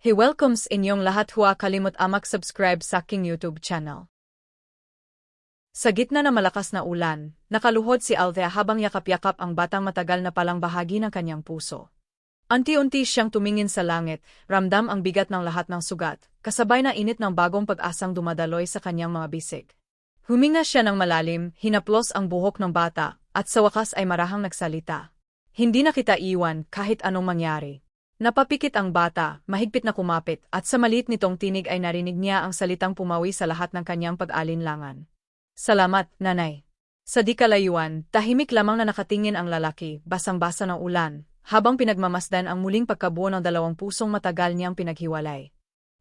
He welcomes inyong lahat huwa kalimut amak subscribe sa aking YouTube channel. Sa gitna ng malakas na ulan, nakaluhod si Althea habang yakap-yakap ang batang matagal na palang bahagi ng kanyang puso. Unti-unti siyang tumingin sa langit, ramdam ang bigat ng lahat ng sugat, kasabay na init ng bagong pag-asang dumadaloy sa kanyang mga bisig. Huminga siya ng malalim, hinaplos ang buhok ng bata, at sa wakas ay marahang nagsalita. Hindi na kita iwan kahit anong mangyari. Napapikit ang bata, mahigpit na kumapit, at sa maliit nitong tinig ay narinig niya ang salitang pumawi sa lahat ng kanyang pag-alinlangan. Salamat, nanay. Sa di kalayuan, tahimik lamang na nakatingin ang lalaki, basang-basa ng ulan, habang pinagmamasdan ang muling pagkabuo ng dalawang pusong matagal niyang pinaghiwalay.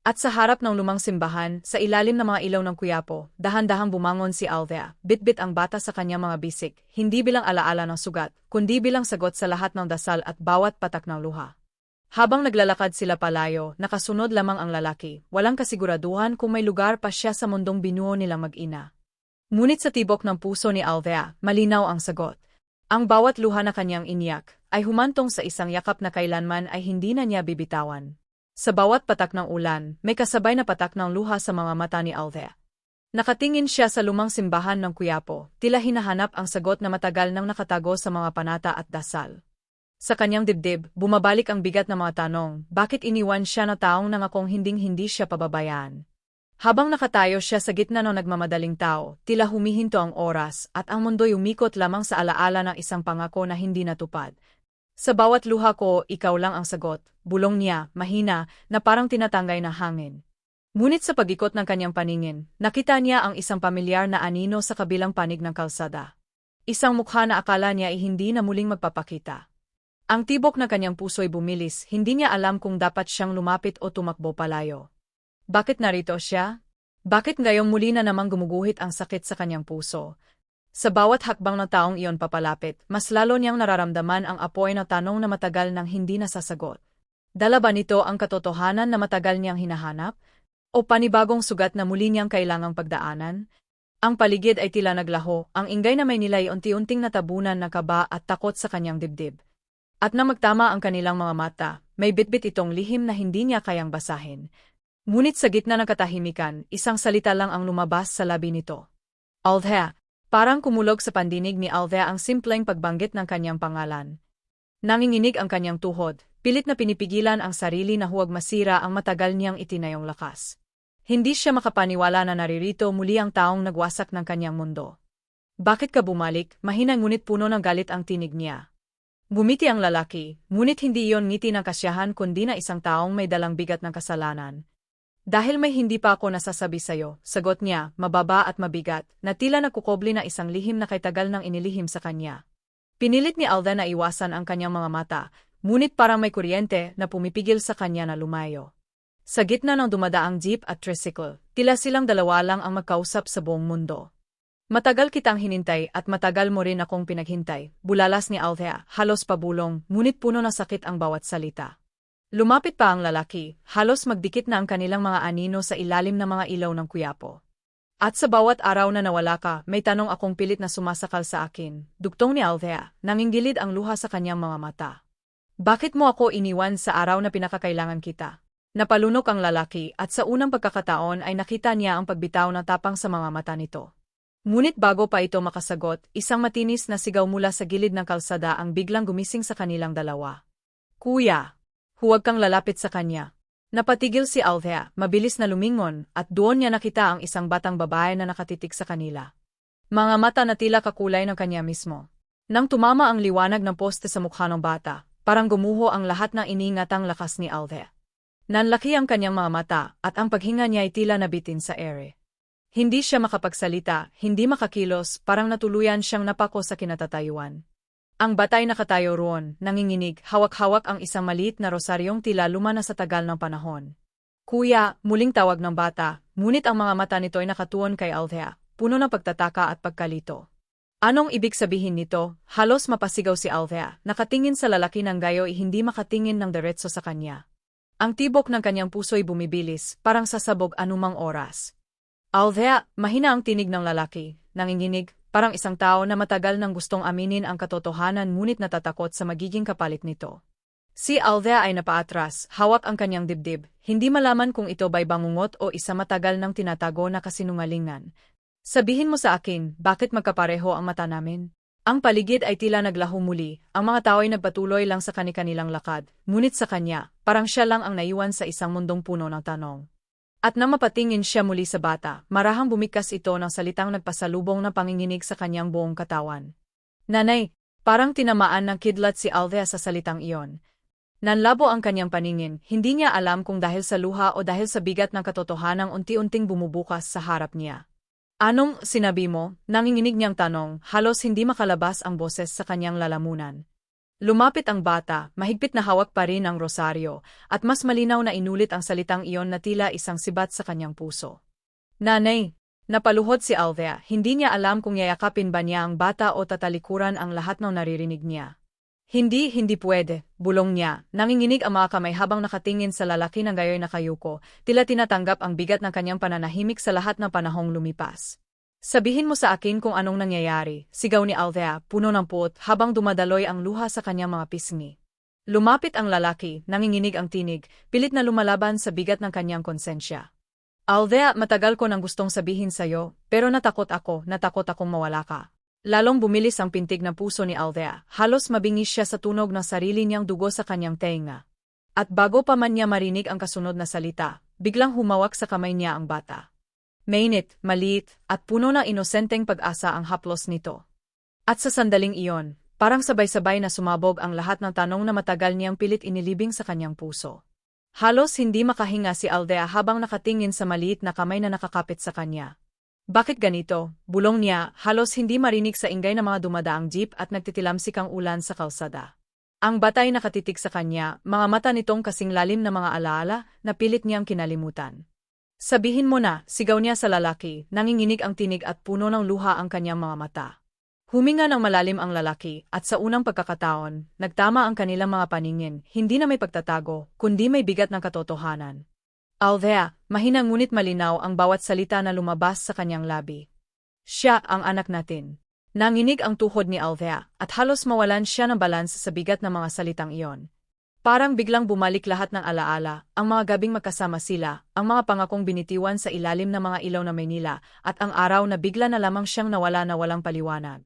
At sa harap ng lumang simbahan, sa ilalim ng mga ilaw ng kuyapo, dahan-dahang bumangon si Althea, bitbit ang bata sa kanyang mga bisik, hindi bilang alaala ng sugat, kundi bilang sagot sa lahat ng dasal at bawat patak ng luha. Habang naglalakad sila palayo, nakasunod lamang ang lalaki, walang kasiguraduhan kung may lugar pa siya sa mundong binuo nilang mag-ina. Ngunit sa tibok ng puso ni Althea, malinaw ang sagot. Ang bawat luha na kanyang iniyak, ay humantong sa isang yakap na kailanman ay hindi na niya bibitawan. Sa bawat patak ng ulan, may kasabay na patak ng luha sa mga mata ni Althea. Nakatingin siya sa lumang simbahan ng Kuyapo, tila hinahanap ang sagot na matagal nang nakatago sa mga panata at dasal. Sa kanyang dibdib, bumabalik ang bigat ng mga tanong, bakit iniwan siya na taong nangakong hinding-hindi siya pababayaan? Habang nakatayo siya sa gitna ng nagmamadaling tao, tila humihinto ang oras at ang mundo'y umikot lamang sa alaala ng isang pangako na hindi natupad. Sa bawat luha ko, ikaw lang ang sagot, bulong niya, mahina, na parang tinatangay na hangin. Ngunit sa pagikot ng kanyang paningin, nakita niya ang isang pamilyar na anino sa kabilang panig ng kalsada. Isang mukha na akala niya ay hindi na muling magpapakita. Ang tibok na kanyang puso'y bumilis, hindi niya alam kung dapat siyang lumapit o tumakbo palayo. Bakit narito siya? Bakit ngayong muli na namang gumuguhit ang sakit sa kanyang puso? Sa bawat hakbang ng taong iyon papalapit, mas lalo niyang nararamdaman ang apoy na tanong na matagal nang hindi nasasagot. Dala ba nito ang katotohanan na matagal niyang hinahanap? O panibagong sugat na muli niyang kailangang pagdaanan? Ang paligid ay tila naglaho, ang ingay na may nilay unti-unting natabunan ng kaba at takot sa kanyang dibdib. At na magtama ang kanilang mga mata, may bitbit itong lihim na hindi niya kayang basahin. Ngunit sa gitna ng katahimikan, isang salita lang ang lumabas sa labi nito. Althea, parang kumulog sa pandinig ni Althea ang simpleng pagbanggit ng kanyang pangalan. Nanginginig ang kanyang tuhod, pilit na pinipigilan ang sarili na huwag masira ang matagal niyang itinayong lakas. Hindi siya makapaniwala na naririto muli ang taong nagwasak ng kanyang mundo. Bakit ka bumalik? Mahina ngunit puno ng galit ang tinig niya. Gumiti ang lalaki, ngunit hindi iyon ngiti ng kasyahan kundi na isang taong may dalang bigat ng kasalanan. Dahil may hindi pa ako nasasabi sa'yo, sagot niya, mababa at mabigat, na tila nakukobli na isang lihim na kay tagal nang inilihim sa kanya. Pinilit ni Alda na iwasan ang kanyang mga mata, ngunit parang may kuryente na pumipigil sa kanya na lumayo. Sa gitna ng dumadaang jeep at tricycle, tila silang dalawa lang ang magkausap sa buong mundo. Matagal kitang hinintay at matagal mo rin akong pinaghintay, bulalas ni Althea, halos pabulong, ngunit puno na sakit ang bawat salita. Lumapit pa ang lalaki, halos magdikit na ang kanilang mga anino sa ilalim ng mga ilaw ng kuyapo. At sa bawat araw na nawala ka, may tanong akong pilit na sumasakal sa akin, duktong ni Althea, nanginggilid ang luha sa kanyang mga mata. Bakit mo ako iniwan sa araw na pinakakailangan kita? Napalunok ang lalaki at sa unang pagkakataon ay nakita niya ang pagbitaw na tapang sa mga mata nito. Ngunit bago pa ito makasagot, isang matinis na sigaw mula sa gilid ng kalsada ang biglang gumising sa kanilang dalawa. Kuya! Huwag kang lalapit sa kanya. Napatigil si Althea, mabilis na lumingon, at doon niya nakita ang isang batang babae na nakatitig sa kanila. Mga mata na tila kakulay ng kanya mismo. Nang tumama ang liwanag ng poste sa mukha ng bata, parang gumuho ang lahat ng iniingatang lakas ni Althea. Nanlaki ang kanyang mga mata, at ang paghinga niya ay tila nabitin sa ere. Hindi siya makapagsalita, hindi makakilos, parang natuluyan siyang napako sa kinatatayuan. Ang batay nakatayo roon, nanginginig, hawak-hawak ang isang maliit na rosaryong tila luma na sa tagal ng panahon. Kuya, muling tawag ng bata, ngunit ang mga mata nito ay nakatuon kay Althea, puno ng pagtataka at pagkalito. Anong ibig sabihin nito? Halos mapasigaw si Althea, nakatingin sa lalaki ng gayo ay hindi makatingin ng diretso sa kanya. Ang tibok ng kanyang puso'y bumibilis, parang sasabog anumang oras. Althea, mahina ang tinig ng lalaki, nanginginig, parang isang tao na matagal nang gustong aminin ang katotohanan ngunit natatakot sa magiging kapalit nito. Si Althea ay napaatras, hawak ang kanyang dibdib, hindi malaman kung ito ba'y bangungot o isa matagal ng tinatago na kasinungalingan. Sabihin mo sa akin, bakit magkapareho ang mata namin? Ang paligid ay tila naglaho muli, ang mga tao ay nagpatuloy lang sa kani-kanilang lakad, ngunit sa kanya, parang siya lang ang naiwan sa isang mundong puno ng tanong. At nang mapatingin siya muli sa bata, marahang bumikas ito ng salitang nagpasalubong na panginginig sa kanyang buong katawan. Nanay, parang tinamaan ng kidlat si Althea sa salitang iyon. Nanlabo ang kanyang paningin, hindi niya alam kung dahil sa luha o dahil sa bigat ng katotohanang unti-unting bumubukas sa harap niya. Anong sinabi mo? Nanginginig niyang tanong, halos hindi makalabas ang boses sa kanyang lalamunan. Lumapit ang bata, mahigpit na hawak pa rin ang rosaryo, at mas malinaw na inulit ang salitang iyon na tila isang sibat sa kanyang puso. Nanay, napaluhod si Althea, hindi niya alam kung yayakapin ba niya ang bata o tatalikuran ang lahat ng naririnig niya. Hindi, hindi pwede, bulong niya, nanginginig ang mga kamay habang nakatingin sa lalaki ng gayoy na kayuko, tila tinatanggap ang bigat ng kanyang pananahimik sa lahat ng panahong lumipas. Sabihin mo sa akin kung anong nangyayari, sigaw ni Althea, puno ng puot, habang dumadaloy ang luha sa kanyang mga pisngi. Lumapit ang lalaki, nanginginig ang tinig, pilit na lumalaban sa bigat ng kanyang konsensya. Althea, matagal ko nang gustong sabihin sa'yo, pero natakot ako, natakot akong mawala ka. Lalong bumilis ang pintig ng puso ni Althea, halos mabingis siya sa tunog ng sarili niyang dugo sa kanyang tenga. At bago pa man niya marinig ang kasunod na salita, biglang humawak sa kamay niya ang bata. Mainit, maliit, at puno ng inosenteng pag-asa ang haplos nito. At sa sandaling iyon, parang sabay-sabay na sumabog ang lahat ng tanong na matagal niyang pilit inilibing sa kanyang puso. Halos hindi makahinga si Aldea habang nakatingin sa maliit na kamay na nakakapit sa kanya. Bakit ganito? Bulong niya, halos hindi marinig sa ingay ng mga dumadaang jeep at nagtitilamsik ang ulan sa kalsada. Ang batay nakatitig sa kanya, mga mata nitong kasing lalim na mga alaala na pilit niyang kinalimutan. Sabihin mo na, sigaw niya sa lalaki, nanginginig ang tinig at puno ng luha ang kanyang mga mata. Huminga ng malalim ang lalaki, at sa unang pagkakataon, nagtama ang kanilang mga paningin, hindi na may pagtatago, kundi may bigat ng katotohanan. Althea, mahina ngunit malinaw ang bawat salita na lumabas sa kanyang labi. Siya ang anak natin. Nanginig ang tuhod ni Althea, at halos mawalan siya ng balans sa bigat ng mga salitang iyon. Parang biglang bumalik lahat ng alaala, ang mga gabing magkasama sila, ang mga pangakong binitiwan sa ilalim ng mga ilaw na Maynila, at ang araw na bigla na lamang siyang nawala na walang paliwanag.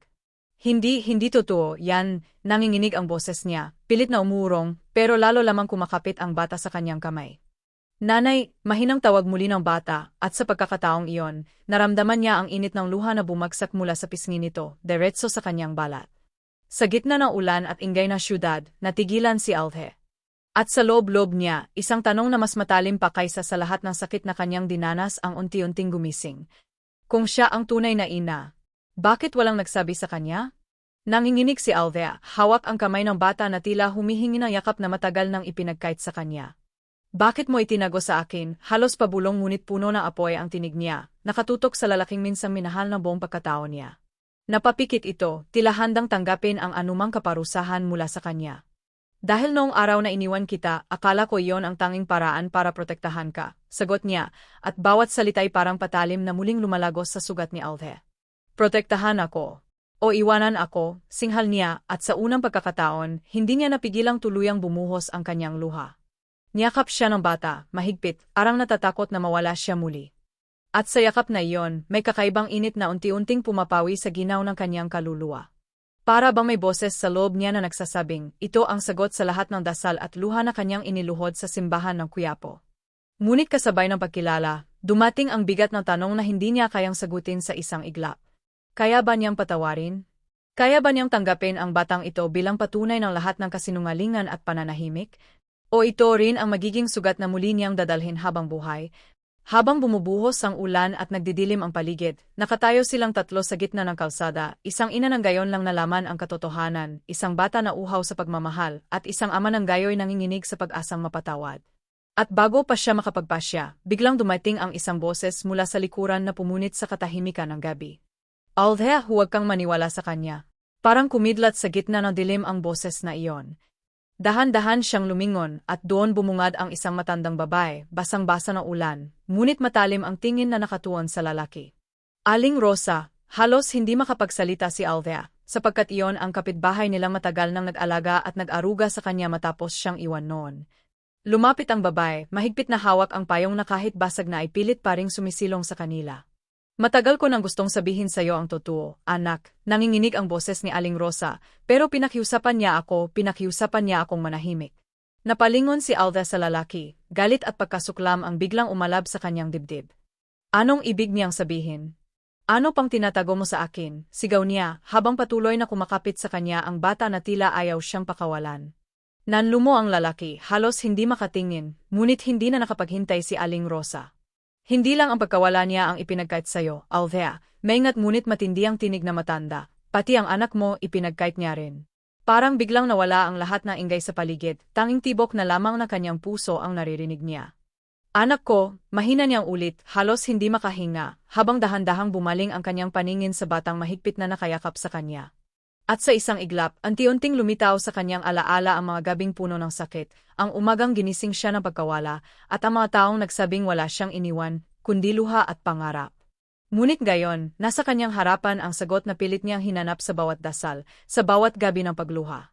Hindi, hindi totoo, yan, nanginginig ang boses niya, pilit na umurong, pero lalo lamang kumakapit ang bata sa kanyang kamay. Nanay, mahinang tawag muli ng bata, at sa pagkakataong iyon, naramdaman niya ang init ng luha na bumagsak mula sa pisngi nito, diretso sa kanyang balat. Sa gitna ng ulan at ingay na syudad, natigilan si Althe. At sa loob-loob niya, isang tanong na mas matalim pa kaysa sa lahat ng sakit na kanyang dinanas ang unti-unting gumising. Kung siya ang tunay na ina, bakit walang nagsabi sa kanya? Nanginginig si Althea, hawak ang kamay ng bata na tila humihingi ng yakap na matagal nang ipinagkait sa kanya. Bakit mo itinago sa akin? Halos pabulong ngunit puno ng apoy ang tinig niya, nakatutok sa lalaking minsang minahal ng buong pagkatao niya. Napapikit ito, tila handang tanggapin ang anumang kaparusahan mula sa kanya. Dahil noong araw na iniwan kita, akala ko iyon ang tanging paraan para protektahan ka, sagot niya, at bawat salita'y parang patalim na muling lumalagos sa sugat ni Althe. Protektahan ako. O iwanan ako, singhal niya, at sa unang pagkakataon, hindi niya napigilang tuluyang bumuhos ang kanyang luha. Niyakap siya ng bata, mahigpit, arang natatakot na mawala siya muli. At sa yakap na iyon, may kakaibang init na unti-unting pumapawi sa ginaw ng kanyang kaluluwa. Para bang may boses sa loob niya na nagsasabing, ito ang sagot sa lahat ng dasal at luha na kanyang iniluhod sa simbahan ng Kuyapo. Ngunit kasabay ng pagkilala, dumating ang bigat ng tanong na hindi niya kayang sagutin sa isang iglap. Kaya ba niyang patawarin? Kaya ba niyang tanggapin ang batang ito bilang patunay ng lahat ng kasinungalingan at pananahimik, o ito rin ang magiging sugat na muli niyang dadalhin habang buhay. Habang bumubuhos ang ulan at nagdidilim ang paligid, nakatayo silang tatlo sa gitna ng kalsada, isang ina ng gayon lang nalaman ang katotohanan, isang bata na uhaw sa pagmamahal, at isang ama ng gayoy nanginginig sa pag-asang mapatawad. At bago pa siya makapagpasya, biglang dumating ang isang boses mula sa likuran na pumunit sa katahimikan ng gabi. Althea, huwag kang maniwala sa kanya. Parang kumidlat sa gitna ng dilim ang boses na iyon. Dahan-dahan siyang lumingon at doon bumungad ang isang matandang babae, basang-basa ng ulan, ngunit matalim ang tingin na nakatuon sa lalaki. Aling Rosa, Halos hindi makapagsalita si Althea, sapagkat iyon ang kapitbahay nilang matagal nang nag-alaga at nag-aruga sa kanya matapos siyang iwan noon. Lumapit ang babae, mahigpit na hawak ang payong na kahit basag na ay pilit paring sumisilong sa kanila. Matagal ko nang gustong sabihin sa iyo ang totoo, anak, nanginginig ang boses ni Aling Rosa, pero pinakiusapan niya ako, pinakiusapan niya akong manahimik. Napalingon si Alda sa lalaki, galit at pagkasuklam ang biglang umalab sa kanyang dibdib. Anong ibig niyang sabihin? Ano pang tinatago mo sa akin? Sigaw niya, habang patuloy na kumakapit sa kanya ang bata na tila ayaw siyang pakawalan. Nanlumo ang lalaki, halos hindi makatingin, ngunit hindi na nakapaghintay si Aling Rosa. Hindi lang ang pagkawala niya ang ipinagkait sa'yo, Althea, maingat ngunit matindi ang tinig na matanda, pati ang anak mo ipinagkait niya rin. Parang biglang nawala ang lahat ng ingay sa paligid, tanging tibok na lamang na kanyang puso ang naririnig niya. Anak ko, mahina niyang ulit, halos hindi makahinga, habang dahan-dahang bumaling ang kanyang paningin sa batang mahigpit na nakayakap sa kanya. At sa isang iglap, anti-unting lumitaw sa kanyang alaala ang mga gabing puno ng sakit, ang umagang ginising siya ng pagkawala, at ang mga taong nagsabing wala siyang iniwan, kundi luha at pangarap. Ngunit gayon, nasa kanyang harapan ang sagot na pilit niyang hinanap sa bawat dasal, sa bawat gabi ng pagluha.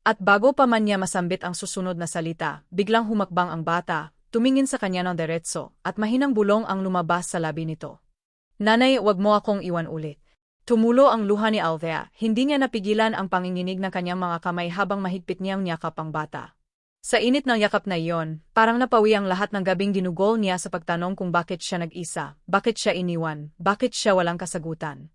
At bago pa man niya masambit ang susunod na salita, biglang humakbang ang bata, tumingin sa kanya ng diretso, at mahinang bulong ang lumabas sa labi nito. Nanay, wag mo akong iwan ulit. Tumulo ang luha ni Althea, hindi niya napigilan ang panginginig ng kanyang mga kamay habang mahigpit niyang yakap ang bata. Sa init ng yakap na iyon, parang napawi ang lahat ng gabing ginugol niya sa pagtanong kung bakit siya nag-isa, bakit siya iniwan, bakit siya walang kasagutan.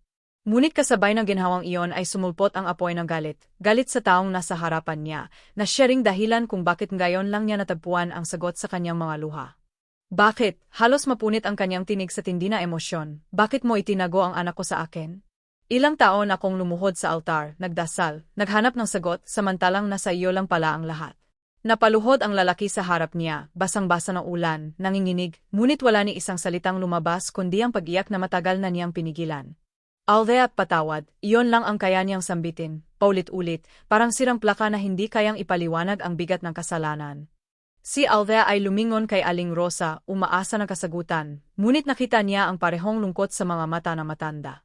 Ngunit kasabay ng ginhawang iyon ay sumulpot ang apoy ng galit, galit sa taong nasa harapan niya, na siya ring dahilan kung bakit ngayon lang niya natagpuan ang sagot sa kanyang mga luha. Bakit? Halos mapunit ang kanyang tinig sa tindi na emosyon. Bakit mo itinago ang anak ko sa akin? Ilang taon akong lumuhod sa altar, nagdasal, naghanap ng sagot, samantalang nasa iyo lang pala ang lahat. Napaluhod ang lalaki sa harap niya, basang-basa ng ulan, nanginginig, ngunit wala ni isang salitang lumabas kundi ang pag-iyak na matagal na niyang pinigilan. Aldea patawad, iyon lang ang kaya niyang sambitin, paulit-ulit, parang sirang plaka na hindi kayang ipaliwanag ang bigat ng kasalanan. Si Aldea ay lumingon kay Aling Rosa, umaasa ng kasagutan, ngunit nakita niya ang parehong lungkot sa mga mata na matanda.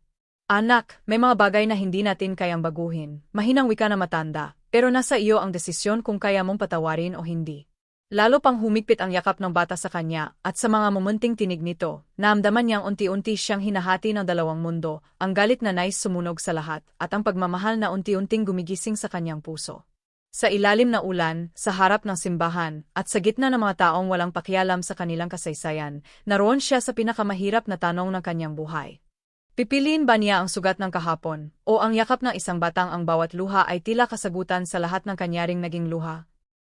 Anak, may mga bagay na hindi natin kayang baguhin, mahinang wika na matanda, pero nasa iyo ang desisyon kung kaya mong patawarin o hindi. Lalo pang humigpit ang yakap ng bata sa kanya, at sa mga mumunting tinig nito, naamdaman niyang unti-unti siyang hinahati ng dalawang mundo, ang galit na nais sumunog sa lahat, at ang pagmamahal na unti-unting gumigising sa kanyang puso. Sa ilalim na ulan, sa harap ng simbahan, at sa gitna ng mga taong walang pakialam sa kanilang kasaysayan, naroon siya sa pinakamahirap na tanong ng kanyang buhay. Pipiliin ba niya ang sugat ng kahapon, o ang yakap ng isang batang ang bawat luha ay tila kasagutan sa lahat ng kanyaring naging luha?